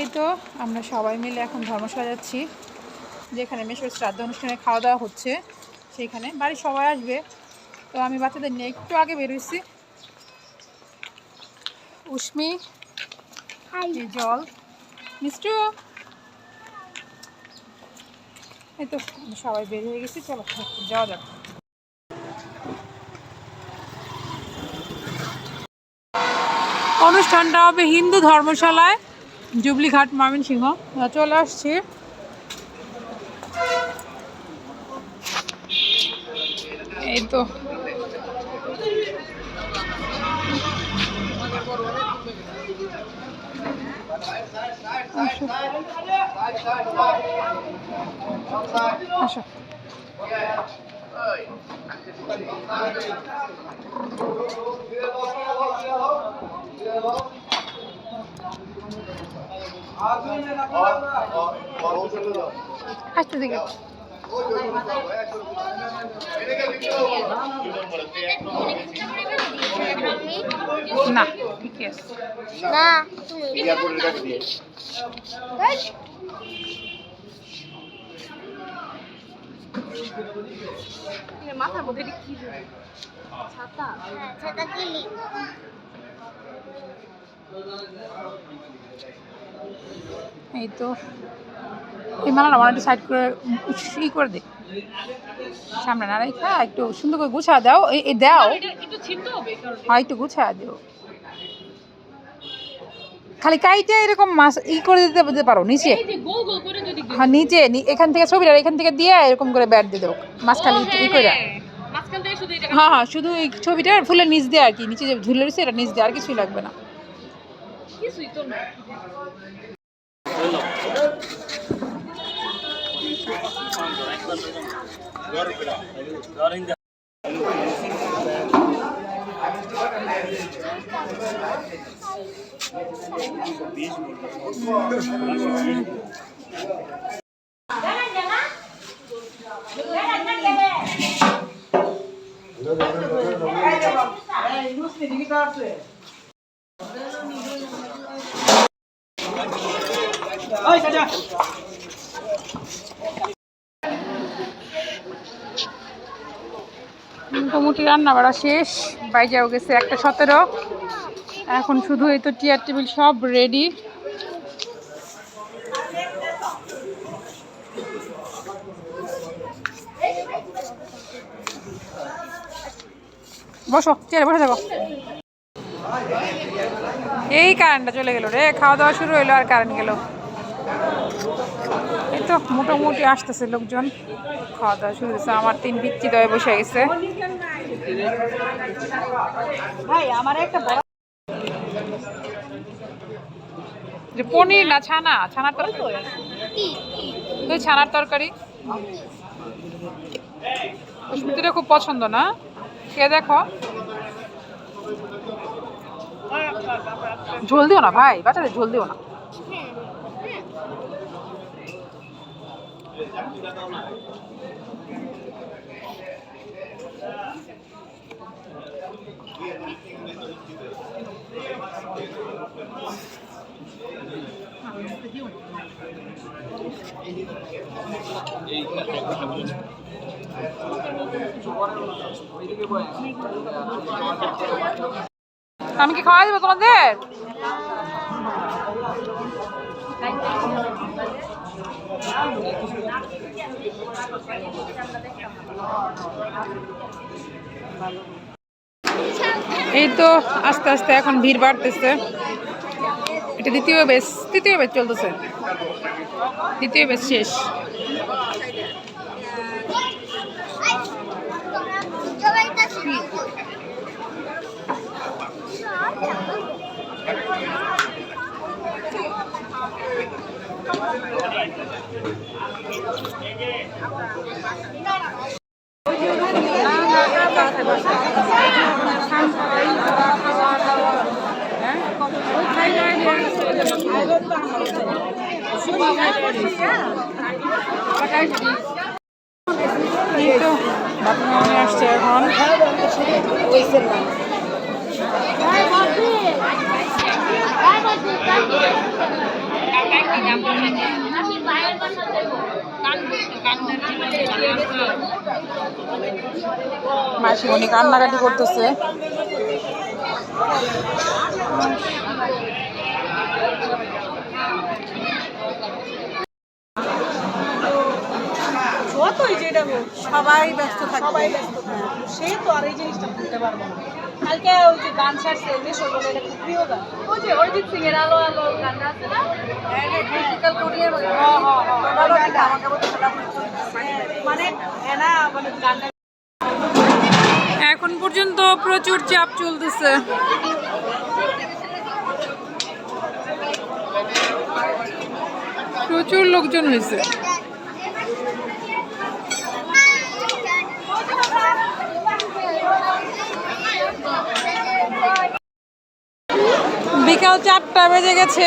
এই তো আমরা সবাই মিলে এখন ধর্মশালা যাচ্ছি যেখানে মেশোর শ্রাদ্ধ অনুষ্ঠানে খাওয়া দাওয়া হচ্ছে সেইখানে বাড়ির সবাই আসবে। তো আমি বাচ্চাদের নিয়ে একটু আগে বেরোইছি উষ্মি জল। মিষ্টু। এই তো সবাই বের হয়ে গেছি চলো যাওয়া যাক। অনুষ্ঠানটা হবে হিন্দু ধর্মশালায়। জুবলিঘাট ময়মনসিংহ। চলে আসছি। এই তো। আসতে দিকে না ঠিকই আছে। না। তুমি মাথার মধ্যে কি ছাতা। হ্যাঁ কিলি। এই তো। এই মালাটা আমার একটু সাইড করে ই করে দে। সামনে না রেখা একটু সুন্দর করে গুছা দাও। এই দাও। এটা একটু ছিনতে হবে কারণ। হয় একটু গুছা দিও। খালি কাইটে এরকম মাছ ই করে দিতে দিতে পারো নিচে। এই যে গোল গোল করে যদি হ্যাঁ নিচে এখান থেকে ছবিটা এখান থেকে দিয়ে এরকম করে ব্যাট দিয়ে দাও। মাছ খালি ই হ্যাঁ, করে। হ্যাঁ। এটা হ্যাঁ হ্যাঁ শুধু এই ছবিটা ফুলের নিচ দিয়ে আর কি নিচে যে ঝুলে রয়েছে এটা নিচ দিয়ে আর কিছুই লাগবে না। কিছুই তো না মোটামুটি রান্না বাড়া শেষ বাইজাও গেছে একটা সতেরো। এখন শুধু এই তো চেয়ার টেবিল সব রেডি বসো, চেয়ারে বসে থাকো। এই কারেন্টটা চলে গেল রে, খাওয়া দাওয়া শুরু হইল আর কারেন্ট গেল। তো মোটামুটি আসতেছে লোকজন। খাওয়া দাওয়া শুরু হয়েছে। আমার তিন পিচ্ছি দয়ে বসে গেছে। যে পনির না ছানা? ছানার তরকারি? তুই ছানার তরকারি। সুস্মিতিটা খুব পছন্দ না? কে দেখো। ঝোল দিও না ভাই বাচ্চাদের ঝোল দিও না। আমি কি খাওয়া দেবো তোমাদের? এই তো আস্তে আস্তে এখন ভিড় বাড়তেছে। এটা দ্বিতীয় বেশ তৃতীয় বেশ চলতেছে। দ্বিতীয় বেশ শেষ। আসছে এখন Bye, Bobby. মাসি উনি কান্নাকাটি করতেছে। সবাই ব্যস্ত থাকে সবাই ব্যস্ত। সে তো আর এই জিনিসটা ভুলতে পারব না। কালকে ওই যে গান ছাড়ছে বলে এটা খুব প্রিয় গান। ওই যে অরিজিৎ সিং এর আলো আলো গানটা আছে না? এনা গানটা এখন পর্যন্ত প্রচুর চাপ চলতেছে। প্রচুর লোকজন হয়েছে। বিকাল চারটা বেজে গেছে।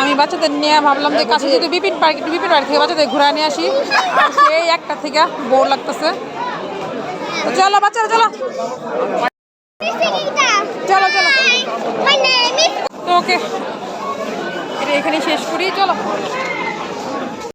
আমি বাচ্চাদের নিয়ে ভাবলাম যে কাছে যদি বিপিন পার্ক একটু বিপিন পার্ক থেকে বাচ্চাদের ঘুরে নিয়ে আসি। আর সেই একটা থেকে বোর লাগতেছে। চলো বাচ্চারা চলো। চলো চলো। তো ওকে এটা এখানে শেষ করি চলো।